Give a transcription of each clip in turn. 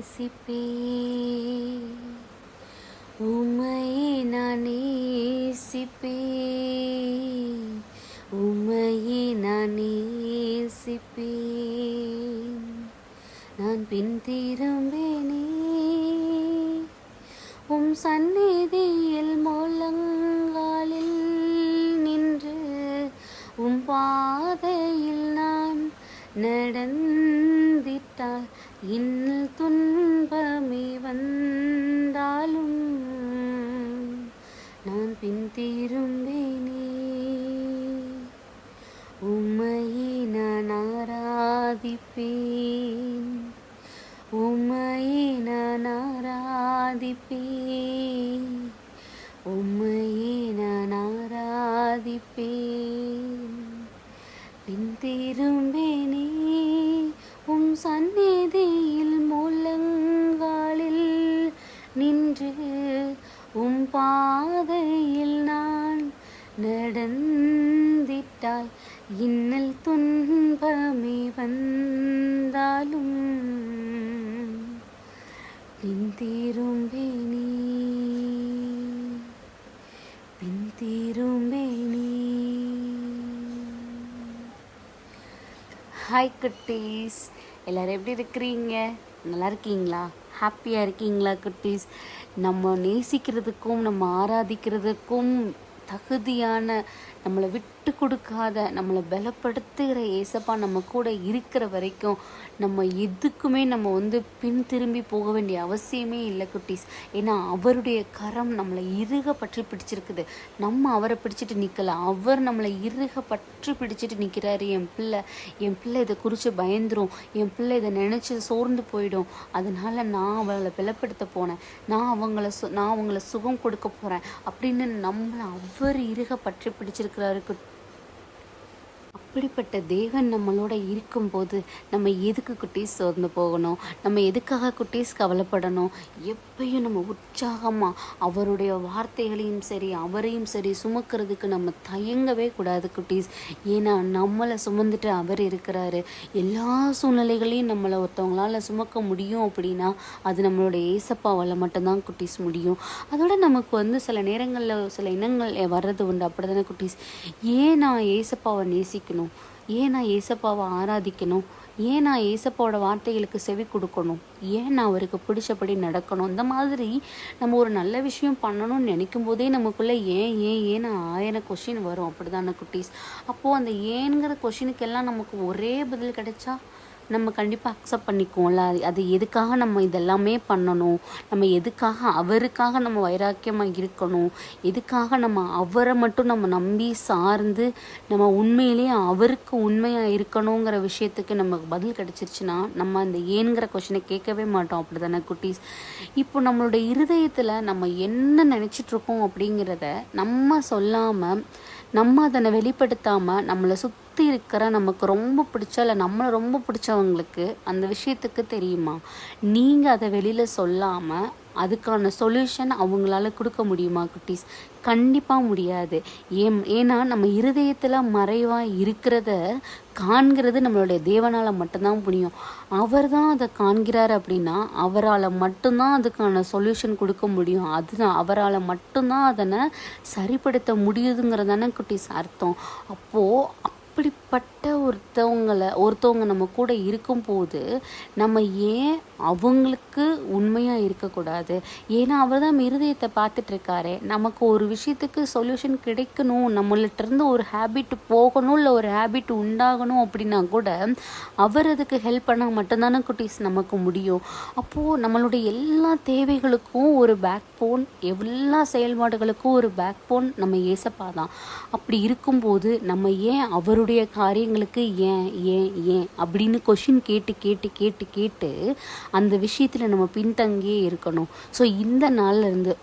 நேசிப்பே உமை நான் நேசிப்பே. உம்மையே நான் நேசிப்பேன் நான் பின் திரும்பினே. உம் சந்நிதியில் மூலங்கள் நடந்திட்டால் இன்னல் துன்பமே வந்தாலும் நான் பின் திரும்பினே. உம்மையே நான் ஆராதிப்பேன். உம்மையே நான் ஆராதிப்பேன். உம்மையே நான் ஆராதிப்பேன். பின் திரும்பேன் சந்நிதியில் முழங்காலில் நின்று உம் பாதையில் நான் நடந்திட்டாய். இன்னல் துன்பமே வந்தாலும் பின் திரும்பேனே ஹாய் குட்டீஸ். எல்லோரும் எப்படி இருக்கிறீங்க? நல்லா இருக்கீங்களா? ஹாப்பியாக இருக்கீங்களா குட்டீஸ்? நம்ம நேசிக்கிறதுக்கும் நம்ம ஆராதிக்கிறதுக்கும் தகுதியான நம்மளை விட்டு கொடுக்காத நம்மளை பலப்படுத்துகிற ஏசப்பா நம்ம கூட இருக்கிற வரைக்கும் நம்ம எதுக்குமே நம்ம வந்து பின் திரும்பி போக வேண்டிய அவசியமே இல்லை குட்டீஸ். ஏன்னா அவருடைய கரம் நம்மளை இறுக பற்றி பிடிச்சிருக்குது. நம்ம அவரை பிடிச்சிட்டு நிற்கல அவர் நம்மளை இறுக பற்றி பிடிச்சிட்டு நிற்கிறாரு என் பிள்ளை என் பிள்ளை இதை குறித்து பயந்துரும். என் பிள்ளை இதை நினச்சி சோர்ந்து போயிடும். அதனால நான் அவளை பலப்படுத்த போனேன் நான் அவங்கள சு நான் அவங்கள சுகம் கொடுக்க போகிறேன் அப்படின்னு நம்மளை அவர் இருக பற்றி பிடிச்சிருக்கிறாரு. இப்படிப்பட்ட அப்படிப்பட்ட தேவன் நம்மளோட இருக்கும்போது நம்ம எதுக்கு குட்டீஸ் சோர்ந்து போகணும்? நம்ம எதுக்காக குட்டீஸ் கவலைப்படணும்? எப்பயும் நம்ம உற்சாகமாக அவருடைய வார்த்தைகளையும் சரி அவரையும் சரி சுமக்கிறதுக்கு நம்ம தயங்கவே கூடாது குட்டீஸ். ஏன்னா நம்மளை சுமந்துட்டு அவர் இருக்கிறாரு. எல்லா சூழ்நிலைகளையும் நம்மளை ஒருத்தவங்களால சுமக்க முடியும் அப்படின்னா அது நம்மளுடைய ஏசப்பாவால் மட்டும்தான் குட்டீஸ் முடியும். அதோட நமக்கு வந்து சில நேரங்களில் சில இனங்கள் வர்றது உண்டு. அப்படி தானே குட்டீஸ்? ஏன் நான் ஏசப்பாவை நேசிக்கணும்? ஏன் நான் ஏசப்பாவை ஆராதிக்கணும்? ஏன் நான் ஏசப்பாவோட வார்த்தைகளுக்கு செவி கொடுக்கணும்? ஏன் நான் அவருக்கு பிடிச்சபடி நடக்கணும்? இந்த மாதிரி நம்ம ஒரு நல்ல விஷயம் பண்ணணும்னு நினைக்கும் போதே நமக்குள்ளே ஏன் ஏன் ஏன்னு ஆயிரம் கொஷின் வரும் அப்படிதானே குட்டீஸ்? அப்போது அந்த ஏங்கிற கொஷினுக்கெல்லாம் நமக்கு ஒரே பதில் கிடைச்சா நம்ம கண்டிப்பாக அக்செப்ட் பண்ணிக்குவோம்ல. அது- அது எதுக்காக நம்ம இதெல்லாமே பண்ணணும்? நம்ம எதுக்காக அவருக்காக நம்ம வைராக்கியமாக இருக்கணும்? எதுக்காக நம்ம அவரை மட்டும் நம்ம நம்பி சார்ந்து நம்ம உண்மையிலேயே அவருக்கு உண்மையாக இருக்கணுங்கிற விஷயத்துக்கு நமக்கு பதில் கிடச்சிருச்சுன்னா நம்ம அந்த ஏன்கிற கொஷினை கேட்கவே மாட்டோம். அப்படி தானே குட்டீஸ்? இப்போ நம்மளுடைய இருதயத்தில் நம்ம என்ன நினச்சிட்ருக்கோம் அப்படிங்கிறத நம்ம சொல்லாமல் நம்ம அதனை வெளிப்படுத்தாமல் நம்மளை சுற்றி இருக்கிற நமக்கு ரொம்ப பிடிச்ச இல்லை நம்மளை ரொம்ப பிடிச்சவங்களுக்கு அந்த விஷயத்துக்கு தெரியுமா? நீங்கள் அதை வெளியில் சொல்லாமல் அதுக்கான சொல்யூஷன் அவங்களால கொடுக்க முடியுமா குட்டீஸ்? கண்டிப்பாக முடியாது. ஏன் ஏன்னா நம்ம இருதயத்தில் மறைவாக இருக்கிறத காண்கிறது நம்மளுடைய தேவனால் மட்டும்தான் முடியும் அவர் தான் அதை காண்கிறார் அப்படின்னா அவரால் மட்டும்தான் அதுக்கான சொல்யூஷன் கொடுக்க முடியும். அது அவரால் மட்டும்தான் அதனை சரிப்படுத்த முடியுதுங்கிறதான குட்டீஸ் அர்த்தம். அப்போது அப்படிப்பட்ட ஒருத்தவங்களை ஒருத்தவங்க நம்ம கூட இருக்கும்போது நம்ம ஏன் அவங்களுக்கு உண்மையாக இருக்கக்கூடாது? ஏன்னா அவர் தான் இருதயத்தை பார்த்துட்ருக்காரு. நமக்கு ஒரு விஷயத்துக்கு சொல்யூஷன் கிடைக்கணும். நம்மள்கிட்டருந்து ஒரு ஹேபிட் போகணும் இல்லை ஒரு ஹேபிட் உண்டாகணும் அப்படின்னா கூட அவர் அதுக்கு ஹெல்ப் பண்ணால் மட்டும்தானே குட்டீஸ் நமக்கு முடியும். அப்போது நம்மளுடைய எல்லா தேவைகளுக்கும் ஒரு பேக் போன் எல்லா செயல்பாடுகளுக்கும் ஒரு பேக் போன் நம்ம ஏசப்பா தான். அப்படி இருக்கும்போது நம்ம ஏன் அவர் அவருடைய காரியங்களுக்கு ஏன் ஏன் ஏன் அப்படின்னு கொஷின் கேட்டு கேட்டு கேட்டு கேட்டு அந்த விஷயத்தில் நம்ம பின்தங்கியே இருக்கணும். ஸோ இந்த நாள்லேருந்து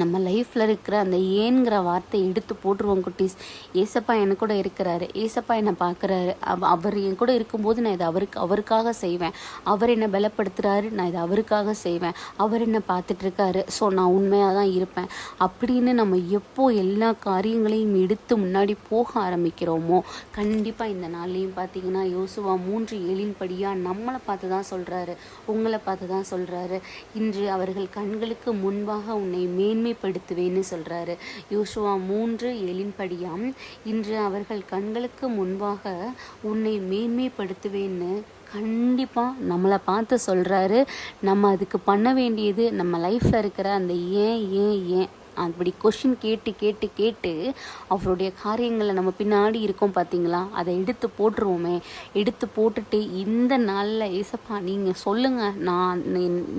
நம்ம லைஃப்பில் இருக்கிற அந்த ஏங்கிற வார்த்தையை எடுத்து போட்டுருவோம் குட்டீஸ். ஏசப்பா என் கூட இருக்கிறாரு. ஏசப்பா என்னை பார்க்குறாரு. அவ அவர் என் கூட இருக்கும்போது நான் இதை அவருக்கு அவருக்காக செய்வேன். அவர் என்னை பலப்படுத்துகிறாரு நான் இதை அவருக்காக செய்வேன். அவர் என்னை பார்த்துட்ருக்காரு. ஸோ நான் உண்மையாக தான் இருப்பேன். அப்படின்னு நம்ம எப்போ எல்லா காரியங்களையும் எடுத்து முன்னாடி போக ஆரம்பிக்கிறோமோ கண்டிப்பாக இந்த நாள்லேயும் பார்த்தீங்கன்னா யோசுவா மூன்று ஏழின் படியாக நம்மளை பார்த்து தான் சொல்கிறாரு உங்களை பார்த்து தான் சொல்கிறாரு இன்று அவர்கள் கண்களுக்கு முன்பாக உன்னை மேன் மேன்மைப்படுத்துவேன்னு சொல்கிறாரு யோசுவா மூன்று எழின்படியாம். இன்று அவர்கள் கண்களுக்கு முன்பாக உன்னை மேன்மைப்படுத்துவேன்னு கண்டிப்பாக நம்மளை பார்த்து சொல்கிறாரு நம்ம அதுக்கு பண்ண வேண்டியது நம்ம லைஃப்பில் இருக்கிற அந்த ஏன் ஏன் ஏன் அப்படி கொஷின் கேட்டு கேட்டு கேட்டு அவருடைய காரியங்களை நம்ம பின்னாடி இருக்கோம் பார்த்தீங்களா அதை எடுத்து போட்டுருவோமே. எடுத்து போட்டுட்டு இந்த நாளில் ஏசப்பா நீங்கள் சொல்லுங்கள் நான்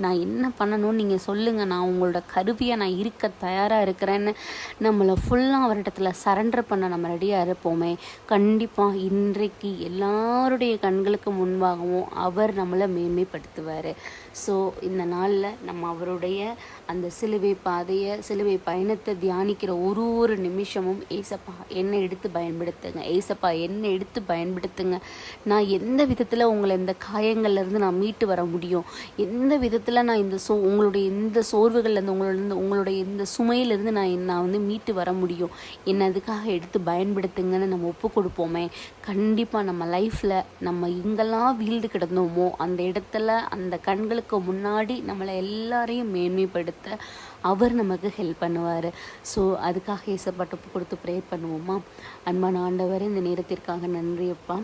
நான் என்ன பண்ணணும்னு நீங்கள் சொல்லுங்கள் நான் உங்களோட கருவியாக நான் இருக்க தயாராக இருக்கிறேன்னு நம்மளை ஃபுல்லாக அவரிடத்துல சரண்டர் பண்ண நம்ம ரெடியாக இருப்போமே. கண்டிப்பாக இன்றைக்கு எல்லாருடைய கண்களுக்கு முன்பாகவும் அவர் நம்மளை மேன்மைப்படுத்துவார். ஸோ இந்த நாளில் நம்ம அவருடைய அந்த சிலுவை பாதையை சிலுவை பயணத்தை தியானிக்கிற ஒரு ஒரு நிமிஷமும் ஏசப்பா என்னை எடுத்து பயன்படுத்துங்க. ஏசப்பா என்னை எடுத்து பயன்படுத்துங்க. நான் எந்த விதத்தில் உங்களை இந்த காயங்கள்லேருந்து நான் மீட்டு வர முடியும்? எந்த விதத்தில் நான் இந்த சோ உங்களுடைய இந்த சோர்வுகள்லேருந்து உங்களோட உங்களுடைய இந்த சுமையிலேருந்து நான் என்ன- நான் வந்து மீட்டு வர முடியும்? என்னை அதுக்காக எடுத்து பயன்படுத்துங்கன்னு நம்ம ஒப்பு கொடுப்போமே. கண்டிப்பாக நம்ம லைஃப்பில் நம்ம எங்கெல்லாம் வீழ்ந்து கிடந்தோமோ அந்த இடத்துல அந்த கண்களுக்கு முன்னாடி நம்மளை எல்லாரையும் மேன்மைப்படுத்த அவர் நமக்கு ஹெல்ப் பண்ணுவார். ஸோ அதுக்காக ஏசப்பட்டு கொடுத்து ப்ரே பண்ணுவோமா? அன்பான ஆண்டவர் இந்த நேரத்திற்காக நன்றியப்பா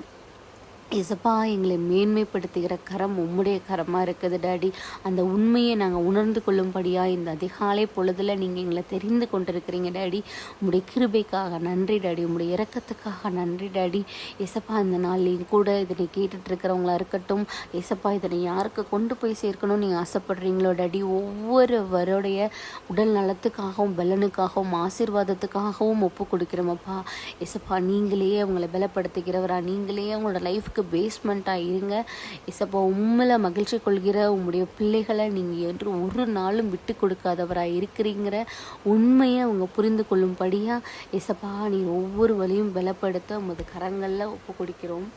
இசப்பா எங்களை மேன்மைப்படுத்துகிற கரம் உம்முடைய கரமாக இருக்குது டாடி. அந்த உண்மையை நாங்கள் உணர்ந்து கொள்ளும்படியாக இந்த அதிகாலை பொழுதில் நீங்கள் எங்களை தெரிந்து கொண்டிருக்கிறீங்க டாடி. உங்களுடைய கிருபைக்காக நன்றி டாடி. உங்களுடைய இறக்கத்துக்காக நன்றி டாடி. இசப்பா இந்த நாள்லையும் கூட இதனை கேட்டுட்டு இருக்கிறவங்களா இருக்கட்டும் இசப்பா இதனை யாருக்கு கொண்டு போய் சேர்க்கணும்னு நீங்கள் ஆசைப்படுறீங்களோ டாடி. ஒவ்வொருவருடைய உடல் நலத்துக்காகவும் பலனுக்காகவும் ஆசீர்வாதத்துக்காகவும் ஒப்பு கொடுக்குறோமப்பா இசப்பா நீங்களே அவங்களை பலப்படுத்துகிறவரா? நீங்களே அவங்களோட லைஃப்க்கு பேஸ்மெண்ட்டாக இருங்க. இசப்போ உண்மையில மகிழ்ச்சி கொள்கிற உங்களுடைய பிள்ளைகளை நீங்கள் என்று ஒரு நாளும் விட்டு கொடுக்காதவராக இருக்கிறீங்கிற உண்மையை அவங்க புரிந்து கொள்ளும்படியாக இசப்பா நீ ஒவ்வொரு வழியும் பலப்படுத்த உமது கரங்களில் ஒப்பு கொடுக்கிறோம்.